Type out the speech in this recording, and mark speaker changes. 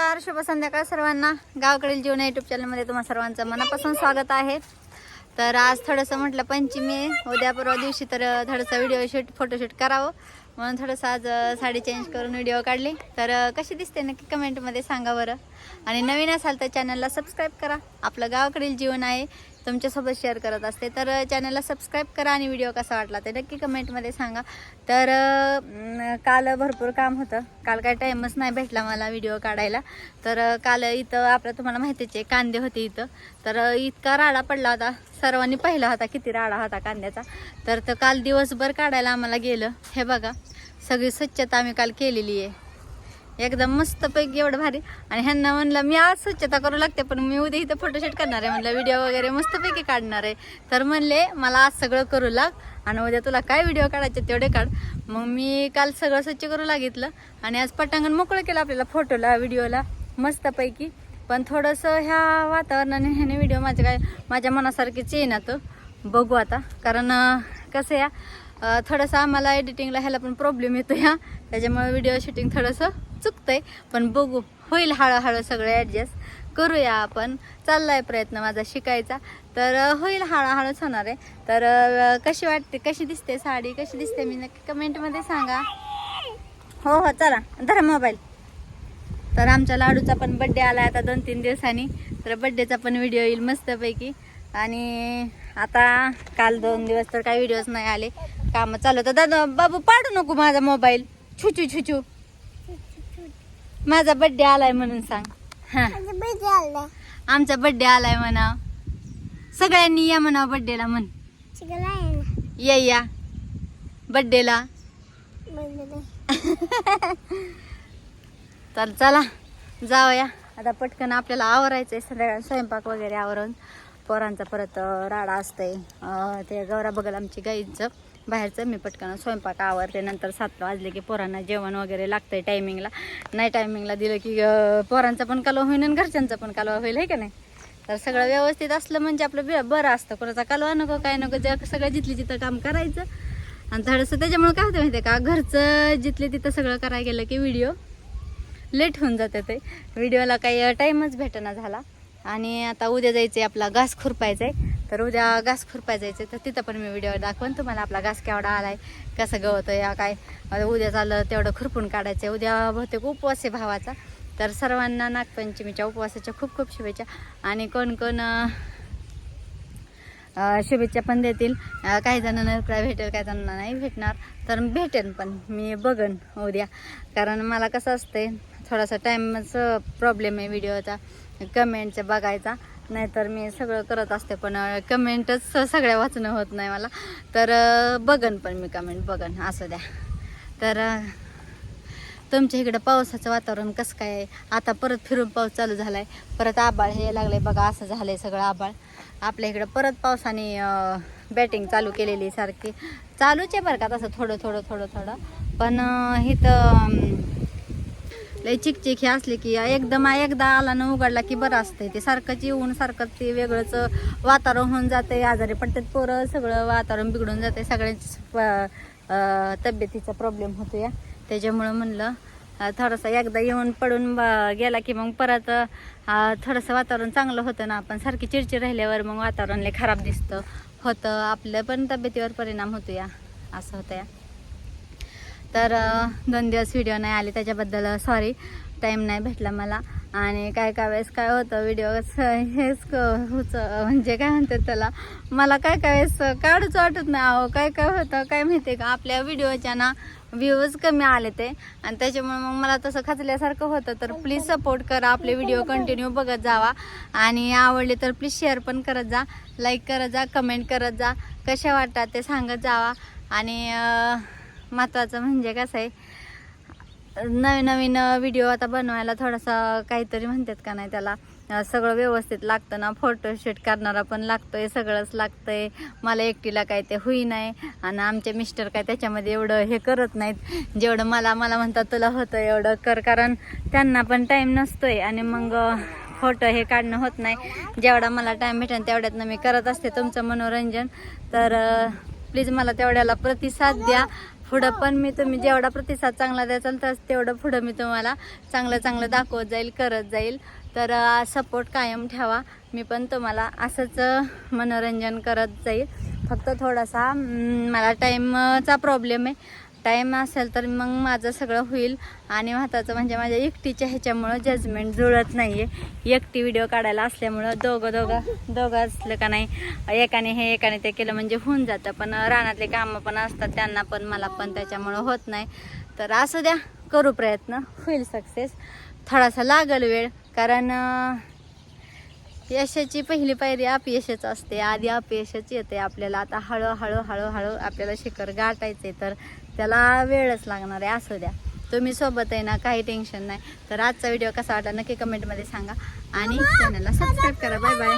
Speaker 1: नमस्कार शुभ संध्याकाळ सर्वांना. गावाकडील जीवन युट्यूब चॅनलमध्ये तुम्हा सर्वांचं मनापासून स्वागत आहे. तर आज थोडंसं म्हटलं पंचमी आहे. उद्या परवा दिवशी तर थोडंसं व्हिडिओ शूट फोटोशूट करावं. म्हणून थोडंसं आज साडी चेंज करून व्हिडिओ काढली. तर कशी दिसते नक्की कमेंटमध्ये सांगा बरं. आणि नवीन असाल तर चॅनलला सबस्क्राईब करा. आपलं गावाकडील जीवन आहे. तुमच्यासोबत शेअर करत असते. तर चॅनलला सबस्क्राईब करा आणि व्हिडिओ कसा वाटला ते नक्की कमेंटमध्ये सांगा. तर काल भरपूर काम होतं. काल काय टाईमच नाही भेटला मला व्हिडिओ काढायला. तर काल इथं आपलं तुम्हाला माहितीच आहे कांदे होते इथं. तर इतका राडा पडला होता. सर्वांनी पाहिला होता किती राडा होता कांद्याचा. तर तो काल दिवसभर काढायला आम्हाला गेलं. हे बघा सगळी स्वच्छता आम्ही काल केलेली आहे. एकदम मस्तपैकी एवढं भारी. आणि ह्यांना म्हणलं मी आज स्वच्छता करू लागते पण मी उद्या इथं फोटोशूट करणार आहे. म्हणलं व्हिडिओ वगैरे मस्तपैकी काढणार आहे. तर म्हणले मला आज सगळं करू लाग आणि उद्या तुला काय व्हिडिओ काढायचे तेवढे काढ. मग मी काल सगळं स्वच्छ करू लागितलं आणि आज पटांगण मोकळं केलं आपल्याला फोटोला व्हिडिओला मस्तपैकी. पण थोडंसं ह्या वातावरणाने ह्याने व्हिडिओ माझ्या काय माझ्या मनासारखीच येईन तो. बघू आता. कारण कसं या थोडंसं आम्हाला एडिटिंगला ह्याला पण प्रॉब्लेम येतो ह्या त्याच्यामुळे व्हिडिओ शूटिंग थोडंसं चुकतंय पण बघू. होईल हळूहळू सगळं ॲडजस्ट करूया आपण. चाललाय प्रयत्न माझा शिकायचा. तर होईल हळूहळूच होणार आहे. तर कशी वाटते कशी दिसते साडी? कशी दिसते मी नक्की कमेंटमध्ये सांगा. हो हो चला. धरा मोबाईल. तर आमच्या लाडूचा पण बड्डे आला आता दोन तीन दिवसांनी. तर बड्डेचा पण व्हिडिओ येईल मस्तपैकी. आणि आता काल दोन दिवस तर काही व्हिडिओज नाही आले. कामं चालू होतं. दादा बाबू पाडू नको माझा मोबाईल. छुचू छुचू माझा बड्डे आलाय म्हणून सांग. हा. आमचा बड्डे आलाय म्हणा. सगळ्यांनी या म्हणा बड्डेला म्हण. या या बड्डेला तर चला जाऊया. आता पटकन आपल्याला आवरायचं आहे संध्याकाळी स्वयंपाक वगैरे आवरून. पोरांचा परत राडा असतंय. ते गौरा बघल आमची गाईचं. बाहेरचं मी पटकन स्वयंपाक आवरते नंतर सात वाजले की पोरांना जेवण वगैरे लागतंय टायमिंगला नाही टायमिंगला दिलं की पोरांचा पण कालवा होईल आणि घरच्यांचा पण कालवा होईल आहे का नाही? तर सगळं व्यवस्थित असलं म्हणजे आपलं बरं असतं. कोणाचा कालवा नको काय नको जे सगळं जिथली जिथं काम करायचं. आणि थोडंसं त्याच्यामुळे काय होतं माहिती आहे का घरचं जिथले तिथं सगळं करायला गेलं की व्हिडिओ लेट होऊन जाते ते. व्हिडिओला काही टाईमच भेटना झाला. आणि आता उद्या जायचं आहे आपला घास खुरपायचा आहे तर उद्या घास खुरपाय जायचं तर तिथं पण मी व्हिडिओ दाखवून तुम्हाला आपला घास केवढा आलाय कसं गवतं या काय. उद्या चाललं तेवढं खुरपून काढायचं आहे उद्या बहुतेक उपवास आहे भावाचा. तर सर्वांना नागपंचमीच्या उपवासाच्या खूप खूप शुभेच्छा. आणि कोण कोण शुभेच्छा पण देतील. काही जणांना रिप्लाय भेटेल काही जणांना नाही भेटणार. तर भेटेल पण मी बघन उद्या. कारण मला कसं असतंय थोडासा टाईमच प्रॉब्लेम आहे व्हिडिओचा कमेंटचं बघायचा. नाहीतर मी सगळं करत असते पण कमेंटच सगळ्या वाचणं होत नाही मला. तर बघन पण मी कमेंट बघन असं द्या. तर तुमच्या इकडं पावसाचं वातावरण कसं काय? आता परत फिरून पाऊस चालू झालाय. परत आबाळ हे लागलंय बघा असं झालंय सगळं आबाळ. आपल्या इकडं परत पावसाने बॅटिंग चालू केलेली सारखी. चालूच आहे बरं का तसं थोडं थोडं थोडं थोडं. पण इथं लय चिकचिक हे असले की एकदम एकदा आला न उघडला की बरं असतंय. ते सारखंच येऊन सारखं ते वेगळंच वातावरण होऊन जाते आजारी पडतात पोरं सगळं वातावरण बिघडून जाते सगळ्यांच तब्येतीचा प्रॉब्लेम होतो या त्याच्यामुळं म्हणलं थोडंसं एकदा येऊन पडून गेला की मग परत थोडंसं वातावरण चांगलं होतं ना. आपण सारखी चिडचिड राहिल्यावर मग वातावरण लय खराब दिसतं. होतं. आपल्या पण तब्येतीवर परिणाम होतो या असं होतं या तर दोन दिवस व्हिडिओ नाही आले त्याच्याबद्दल सॉरी टाईम नाही भेटला मला. आणि काय काय वेळेस काय होतं व्हिडिओ हेच क- म्हणजे काय म्हणतात त्याला मला काय काय वेळेस काढूच वाटत नाही. अहो काय काय होतं काय माहिती का? आपल्या व्हिडिओच्या ना व्ह्यूज कमी आले ते. आणि त्याच्यामुळे मग मला तसं खचल्यासारखं होतं. तर प्लीज सपोर्ट करा. आपले व्हिडिओ कंटिन्यू बघत जावा. आणि आवडले तर प्लीज शेअर पण करत जा. लाईक करत जा कमेंट करत जा. कशा वाटतात ते सांगत जावा. आणि महत्त्वाचं म्हणजे कसं आहे नवीन नवीन व्हिडिओ आता बनवायला थोडासा काहीतरी म्हणतात का नाही त्याला सगळं व्यवस्थित लागतं ना फोटोशूट करणारा पण लागतोय सगळंच लागतंय. मला एकटीला काय ते होई नाही आणि आमचे मिस्टर काय त्याच्यामध्ये एवढं हे करत नाहीत. जेवढं मला मला म्हणतात तुला होतं एवढं कर कारण त्यांना पण टाईम नसतोय आणि मग फोटो हे काढणं होत नाही. जेवढा मला टाईम भेटेल तेवढ्यातनं मी करत असते तुमचं मनोरंजन. तर प्लीज मला तेवढ्याला प्रतिसाद द्या. पुढं पण मी तुम्ही जेवढा प्रतिसाद चांगला द्याल तर तेवढं पुढं मी तुम्हाला चांगलं चांगलं दाखवत जाईल करत जाईल. तर सपोर्ट कायम ठेवा. मी पण तुम्हाला असंच मनोरंजन करत जाईल. फक्त थोडासा मला टाईमचा प्रॉब्लेम आहे. टाईम असेल तर मग माझं सगळं होईल. आणि महत्त्वाचं म्हणजे माझ्या एकटीच्या ह्याच्यामुळं जजमेंट जुळत नाही आहे एकटी व्हिडिओ काढायला असल्यामुळं दोघं दोघं दोघं असलं का नाही एकाने हे एकाने ते केलं म्हणजे होऊन जातं. पण रानातले कामं पण असतात त्यांना पण मला पण त्याच्यामुळं होत नाही. तर असू द्या करू प्रयत्न. होईल सक्सेस थोडासा लागल वेळ कारण यशाची पहिली पायरी अपयशच असते. आधी अपयशच येते आपल्याला. आता हळूहळू हळूहळू आपल्याला शिखर गाठायचे तर त्याला वेळच लागणार आहे. असू द्या. तुम्ही सोबत आहे ना काही टेन्शन नाही. तर आजचा व्हिडिओ कसा वाटला नक्की कमेंटमध्ये सांगा. आणि चॅनलला सबस्क्राईब करा. Bye bye